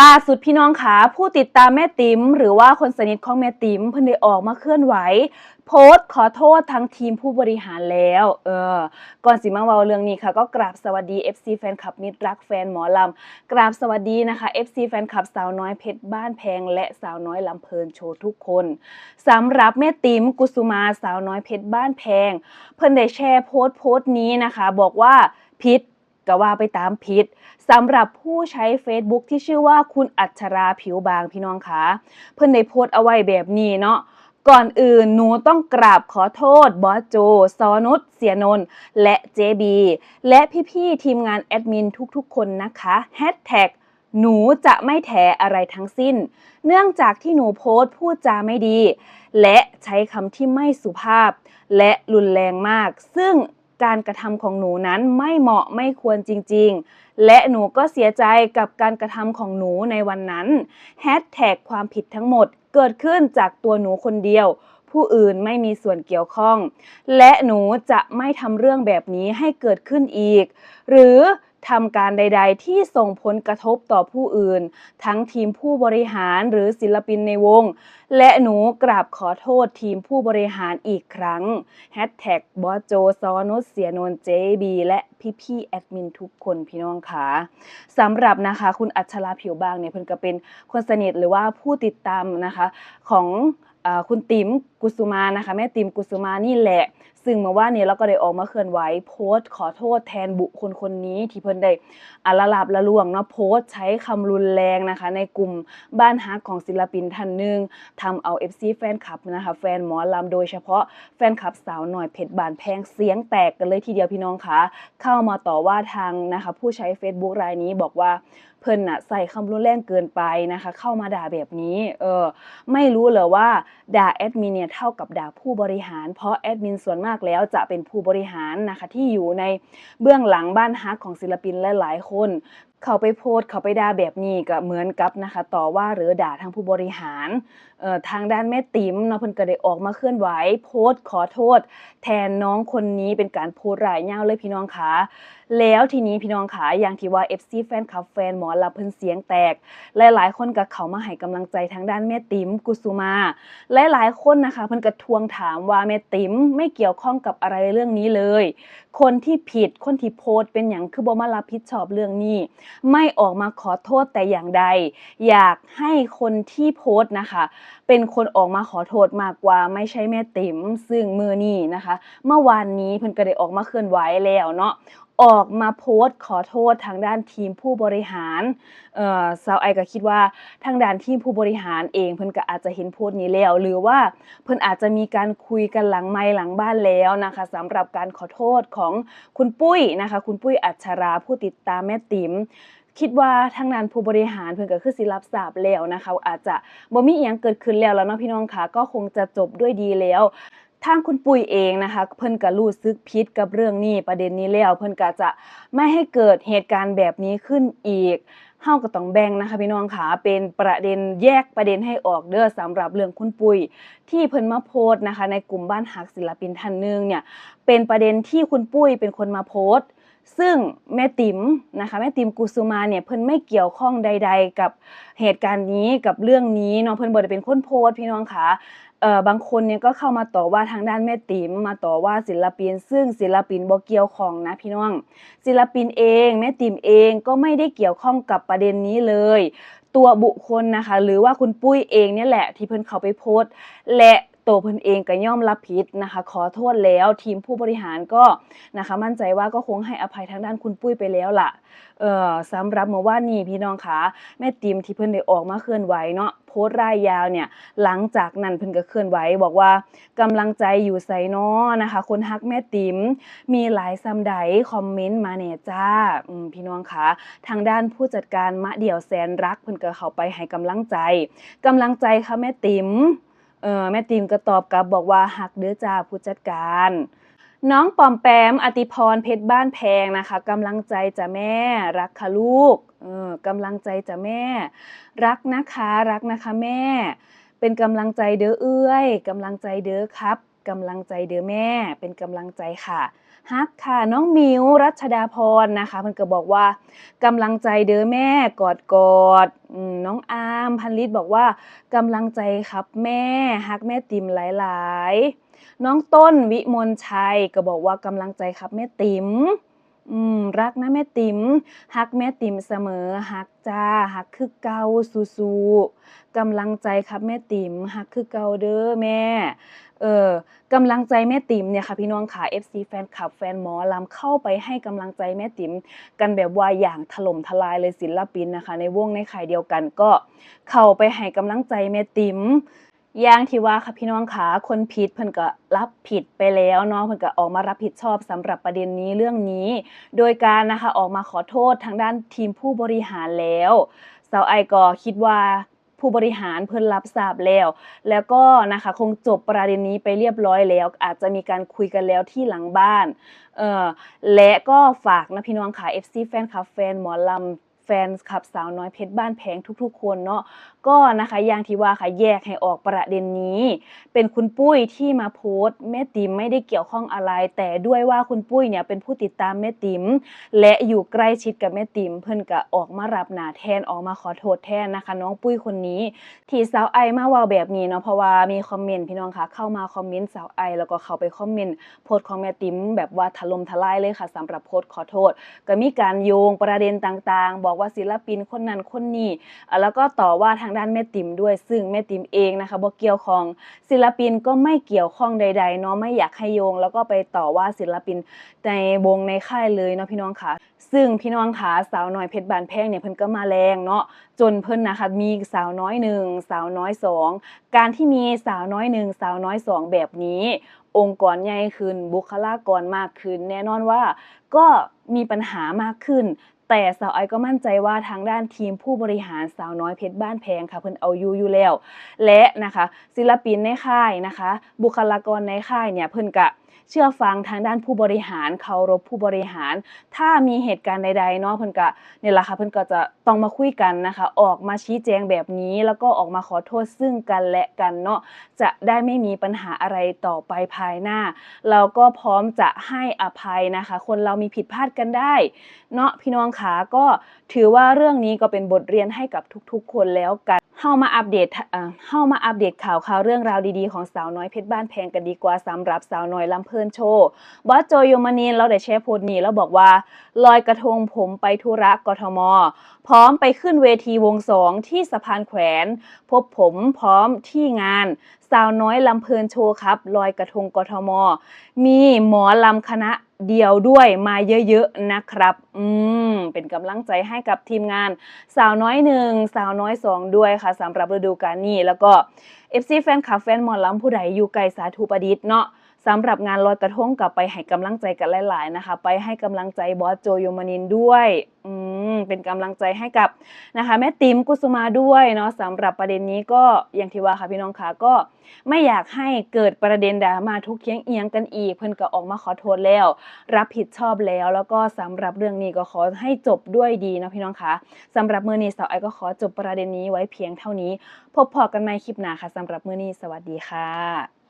ล่าสุดพี่น้องขาผู้ติดตามแม่ติ๋มหรือว่าคนสนิทของแม่ติ๋มเพิ่นได้ออกมาเคลื่อนไหว โพสต์ขอโทษทั้งทีมผู้บริหารแล้ว เออ ก่อนสิมาเว้าเรื่องนี้ค่ะ ก็กราบสวัสดี FC แฟนคลับมิตรรักแฟนหมอลำ กราบสวัสดีนะคะ FC แฟนคลับสาวน้อยเพชรบ้านแพง และสาวน้อยลำเพลินโชว์ทุกคนสำหรับแม่ติ๋มกุสุมาสาวน้อยเพชรบ้านแพง เพิ่นได้แชร์โพสต์โพสต์นี้นะคะ บอกว่าพิษก็ว่าไปตามพิษ สำหรับผู้ใช้ Facebook ที่ชื่อว่าคุณอัชราผิวบางพี่น้องคะเพิ่นได้โพสต์เอาไว้แบบนี้เนาะก่อนอื่นหนูต้องกราบขอโทษบอสโจซอนุชเสียนนท์และเจบีและพี่ๆทีมงานแอดมินทุกๆ คนนะคะแฮชแท็กหนูจะไม่แถอะไรทั้งสิ้น เนื่องจากที่หนูโพสต์พูดจาไม่ดี และใช้คำที่ไม่สุภาพ และรุนแรงมาก ซึ่ง การกระทำของหนูนั้นไม่เหมาะไม่ควรจริง ๆ และหนูก็เสียใจกับการกระทำของหนูในวันนั้นแฮชแท็กความผิดทั้งหมดเกิดขึ้นจากตัวหนูคนเดียว ผู้อื่นไม่มีส่วนเกี่ยวข้อง และหนูจะไม่ทำเรื่องแบบนี้ให้เกิดขึ้นอีก หรือทำการใด ๆ ที่ส่งผลกระทบต่อผู้อื่น ทั้งทีมผู้บริหารหรือศิลปินในวง และหนูกราบขอโทษทีมผู้บริหารอีกครั้งแฮชแท็กบอสโจซอนุสเสียนนเจบีและพี่ๆแอดมินทุกคนพี่น้องค่ะสำหรับนะคะ คุณอัชราผิวบางเนี่ยเพิ่นก็เป็นคนสนิทหรือว่าผู้ติดตามนะคะของคุณติ๋ม กุสุมานะคะแม่ติมกุสุมานี่แหละ ซึ่งเมื่อวานนี้เราก็ได้ออกมาเคลื่อนไหวโพสต์ ขอโทษแทนบุคคลคนนี้ที่เพิ่นได้อาละลาบละล่วงเนาะโพสต์ใช้คำรุนแรงนะคะ ในกลุ่มบ้านฮักของศิลปินท่านหนึ่งทำเอา FC แฟนคลับนะคะแฟนหมอลำโดยเฉพาะแฟนคลับสาวหน่อยเพชรบานแพงเสียงแตกกันเลยทีเดียวพี่น้องคะเข้ามาต่อว่าทางนะคะ ผู้ใช้ Facebook รายนี้บอกว่าเพิ่นน่ะใส่คำรุนแรงเกินไปนะคะ เข้ามาด่าแบบนี้เออไม่รู้เหรอว่าด่าแอดมินเนี่ยเท่ากับด่าผู้บริหาร เพราะแอดมินส่วนมากแล้วจะเป็นผู้บริหารนะคะที่อยู่ในเบื้องหลังบ้านฮักของศิลปินหลายๆคน เขาไปโพสต์เขาไปด่าแบบนี้ก็เหมือนกับนะคะต่อว่าหรือด่าทางผู้บริหารทางด้านแม่ติ๋มเนาะเพิ่นก็ได้ออกมาเคลื่อนไหวโพสต์ขอโทษ แทนน้องคนนี้เป็นการโพสต์รายยาเลยพี่น้องคะแล้วทีนี้พี่น้องคะอย่างที่ว่า FC แฟนคลับแฟนหมอลำเพิ่นเสียงแตก หลายๆ คนก็เขามาให้กำลังใจทางด้านแม่ติ๋มกุสุมาหลายๆคนนะคะเพิ่นก็ทวงถามว่าแม่ติ๋มไม่เกี่ยวข้องกับอะไรเรื่องนี้เลย คนที่ผิดคนที่โพสต์เป็นอย่างคือบ่มารับผิดชอบเรื่องนี้ไม่ออกมาขอโทษแต่อย่างใด อยากให้คนที่โพสต์นะคะ เป็นคนออกมาขอโทษมากกว่าไม่ใช่แม่ติ๋มซึ่งมือนี้นะคะ เมื่อวานนี้เพิ่นก็ได้ออกมาเคลื่อนไหวแล้วเนาะออกมาโพสต์ขอโทษทางด้านทีมผู้บริหารเอ่อสาวไอก็คิดว่าทางด้านทีมผู้บริหารเองเพิ่นก็อาจจะเห็นโพสต์นี้แล้ว หรือว่าเพิ่นอาจจะมีการคุยกันหลังไมค์หลังบ้านแล้วนะคะสำหรับการขอโทษของคุณปุ้ยนะคะ คุณปุ้ยอัชราผู้ติดตามแม่ติ๋มคิดว่าทางนั้นผู้บริหารเพิ่นก็คือสิรับทราบแล้วนะคะ อาจจะบ่มีอีหยังเกิดขึ้นแล้วแล้วเนาะพี่น้องค่ะก็คงจะจบด้วยดีแล้ว ทางคุณปุ้ยเองนะคะ เพิ่นก็รู้สึกผิดกับเรื่องนี้ประเด็นนี้แล้ว เพิ่นก็จะไม่ให้เกิดเหตุการณ์แบบนี้ขึ้นอีกเฮาก็ต้องแบ่งนะคะพี่น้องค่ะเป็นประเด็นแยกประเด็นให้ออกเด้อสำหรับเรื่องคุณปุ้ยที่เพิ่นมาโพสต์นะคะ ในกลุ่มบ้านหักศิลปินท่านหนึงเนี่ยเป็นประเด็นที่คุณปุ้ยเป็นคนมาโพสต์ ซึ่งแม่ติ๋มนะคะแม่ติ๋มกุสุมาเนี่ยเพิ่นไม่เกี่ยวข้องใด ๆ กับเหตุการณ์นี้กับเรื่องนี้เนาะเพิ่นบ่ได้เป็นคนโพสต์พี่น้องค่ะเอ่อบางคนเนี่ยก็เข้ามาต่อว่าทางด้านแม่ติ๋มมาต่อว่าศิลปิน ซึ่งศิลปินบ่เกี่ยวข้องนะพี่น้อง ศิลปินเองแม่ติ๋มเองก็ไม่ได้เกี่ยวข้องกับประเด็นนี้เลย ตัวบุคคลนะคะ หรือว่าคุณปุ้ยเองเนี่ยแหละที่เพิ่นเขาไปโพสต์และ ตัวเพิ่นเองก็ย่อมรับผิดนะคะ ขอโทษแล้วทีมผู้บริหารก็นะคะ มั่นใจว่าก็คงให้อภัยทางด้านคุณปุ้ยไปแล้วล่ะเอ่อสำหรับเมื่อวานนี้พี่น้องคะแม่ติมที่เพิ่นได้ออกมาเคลื่อนไหวเนาะโพสต์รายยาวเนี่ยหลังจากนั้นเพิ่นก็เคลื่อนไหว บอกว่ากำลังใจอยู่ไสน้อนะคะ คนฮักแม่ติมมีหลายซำใดคอมเมนต์มาแหน่ยจ้าพี่น้องคะทางด้านผู้จัดการมะเดี่ยวแสนรักเพิ่นก็เข้าไปให้กำลังใจกำลังใจค่ะแม่ติม เออแม่ติมก็ตอบกลับบอกว่าหักเด้อจ้าผู้จัดการ น้องปอมแปมอติพรเพชรบ้านแพงนะคะกำลังใจจ้ะแม่รักค่ะลูกเออกำลังใจจ้ะแม่ รักนะคะรักนะคะแม่ เป็นกำลังใจเด้อเอื้อยกำลังใจเด้อครับ กำลังใจเด้อแม่ เป็นกำลังใจค่ะฮักค่ะน้องมิวรัชดาพรนะคะเพิ่นก็บอกว่ากำลังใจเด้อแม่กอดกอดน้องอามพันลิตบอกว่ากำลังใจครับแม่ฮักแม่ติมหลายๆ น้องต้นวิมลชัยก็บอกว่ากำลังใจครับแม่ติ๋มอืมรักนะแม่ติ๋มฮักแม่ติ๋มเสมอฮักจ้าฮักคือเก่าสู้ๆกำลังใจครับแม่ติ๋มฮักคือเก่าเด้อแม่ เออกำลังใจแม่ติ๋มเนี่ยค่ะพี่น้องค่ะ FC แฟนคลับแฟนหมอลำเข้าไปให้กำลังใจแม่ติ๋มกันแบบว่าอย่างถล่มทลายเลยศิลปินนะคะ ในวงในข่ายเดียวกันก็เข้าไปให้กำลังใจแม่ติ๋มอย่างที่ว่าค่ะพี่น้องค่ะคนผิดเพิ่นก็รับผิดไปแล้วเนาะเพิ่นก็ออกมารับผิดชอบสำหรับประเด็นนี้เรื่องนี้ โดยการนะคะออกมาขอโทษทางด้านทีมผู้บริหารแล้วสาวไอก็คิดว่า ผู้บริหารเพิ่นรับทราบแล้ว แล้วก็นะคะคงจบประเด็นนี้ไปเรียบร้อยแล้ว อาจจะมีการคุยกันแล้วที่หลังบ้านเออและก็ฝากนะพี่น้องค่ะ FC แฟนคลับแฟนหมอลำ นคลับสาวน้อยเพชรบ้านแพงทุกๆ คนเนาะก็นะคะอย่างที่ว่าค่ะแยกให้ออกประเด็นนี้ เป็นคุณปุ้ยที่มาโพสต์แม่ติ๋มไม่ได้เกี่ยวข้องอะไร แต่ด้วยว่าคุณปุ้ยเนี่ยเป็นผู้ติดตามแม่ติ๋มและอยู่ใกล้ชิดกับแม่ติ๋มเพิ่นก็ออกมารับหน้าแทนออกมาขอโทษแทนนะคะ น้องปุ้ยคนนี้ ที่สาวไอมาว่าแบบนี้เนาะเพราะว่ามีคอมเมนต์พี่น้องคะเข้ามาคอมเมนต์สาวไอ แล้วก็เข้าไปคอมเมนต์โพสต์ของแม่ติ๋มแบบว่าถล่มทลายเลยค่ะสำหรับโพสต์ขอโทษ ก็มีการโยงประเด็นต่างๆ บอกว่าศิลปินคนนั้นคนนี้แล้วก็ต่อว่าทางด้านแม่ติ๋มด้วย ซึ่งแม่ติ๋มเองนะคะบ่เกี่ยวข้องศิลปินก็ไม่เกี่ยวข้องใดๆเนาะไม่อยากให้โยง แล้วก็ไปต่อว่าศิลปินในวงในค่ายเลยเนาะพี่น้องค่ะซึ่งพี่น้องค่ะสาวน้อยเพชรบานแพงเนี่ยเพิ่นก็มาแรงเนาะจนเพิ่นนะคะมีสาวน้อยหนึ่งสาวน้อยสองการที่มีสาวน้อยหนึ่งสาวน้อยสองแบบนี้ องค์กรใหญ่ขึ้นบุคลากรมากขึ้น แน่นอนว่าก็มีปัญหามากขึ้น แต่สาวไอก็มั่นใจว่าทางด้านทีมผู้บริหารสาวน้อยเพชรบ้านแพงค่ะเพิ่นเอาอยู่อยู่แล้ว และนะคะ ศิลปินในค่ายนะคะ บุคลากรในค่ายเนี่ยเพิ่นกะ เชื่อฟังทางด้านผู้บริหารเคารพผู้บริหาร ถ้ามีเหตุการณ์ใดๆเนาะเพิ่นก็เนี่ยแหละค่ะเพิ่นก็จะต้องมาคุยกันนะคะ ออกมาชี้แจงแบบนี้ แล้วก็ออกมาขอโทษซึ่งกันและกันเนาะจะได้ไม่มีปัญหาอะไรต่อไปภายหน้า เราก็พร้อมจะให้อภัยนะคะ คนเรามีผิดพลาดกันได้ เนาะพี่น้องขาก็ถือว่าเรื่องนี้ก็เป็นบทเรียนให้กับทุกๆ คนแล้วกันเฮามาอัปเดตเอ่อเฮามาอัปเดตข่าวข่าวเรื่องราวดีๆของสาวน้อยเพชรบ้านแพงกันดีกว่าสำหรับสาวน้อยลำเพลินโชว์บอสโจโยมานีนเราได้แชร์โพสต์นี้แล้วบอกว่า ลอยกระทงผมไปธุระกทม พร้อมไปขึ้นเวทีวงสองที่สะพานแขวน พบผมพร้อมที่งานสาวน้อยลำเพลินโชว์ครับ ลอยกระทงกทม มีหมอลำคณะเดียวด้วยมาเยอะๆนะครับ อืม เป็นกำลังใจให้กับทีมงาน สาวน้อยหนึ่งสาวน้อยสองด้วยค่ะสำหรับฤดูกาลนี้ แล้วก็ FC แฟนคลับแฟนหมอลำผู้ใดอยู่ไกลสาธุประดิษฐ์เนาะ สำหรับงานลอยกระทงกลับไปให้กำลังใจกันหลาย ๆ นะคะ ไปให้กำลังใจบอสโจโยมานินด้วยอืมเป็นกำลังใจให้กับนะคะแม่ติ๋มกุสุมาด้วยเนาะสำหรับประเด็นนี้ก็อย่างที่ว่าค่ะพี่น้องคะก็ไม่อยากให้เกิดประเด็นดราม่าทุกเคียงเอียงกันอีก เพิ่นก็ออกมาขอโทษแล้ว รับผิดชอบแล้ว แล้วก็สำหรับเรื่องนี้ก็ขอให้จบด้วยดีนะพี่น้องคะสำหรับมือนี้สาวไอก็ขอจบประเด็นนี้ไว้เพียงเท่านี้ พบพอกันใหม่คลิปหน้าค่ะสำหรับมือนี้สวัสดีค่ะ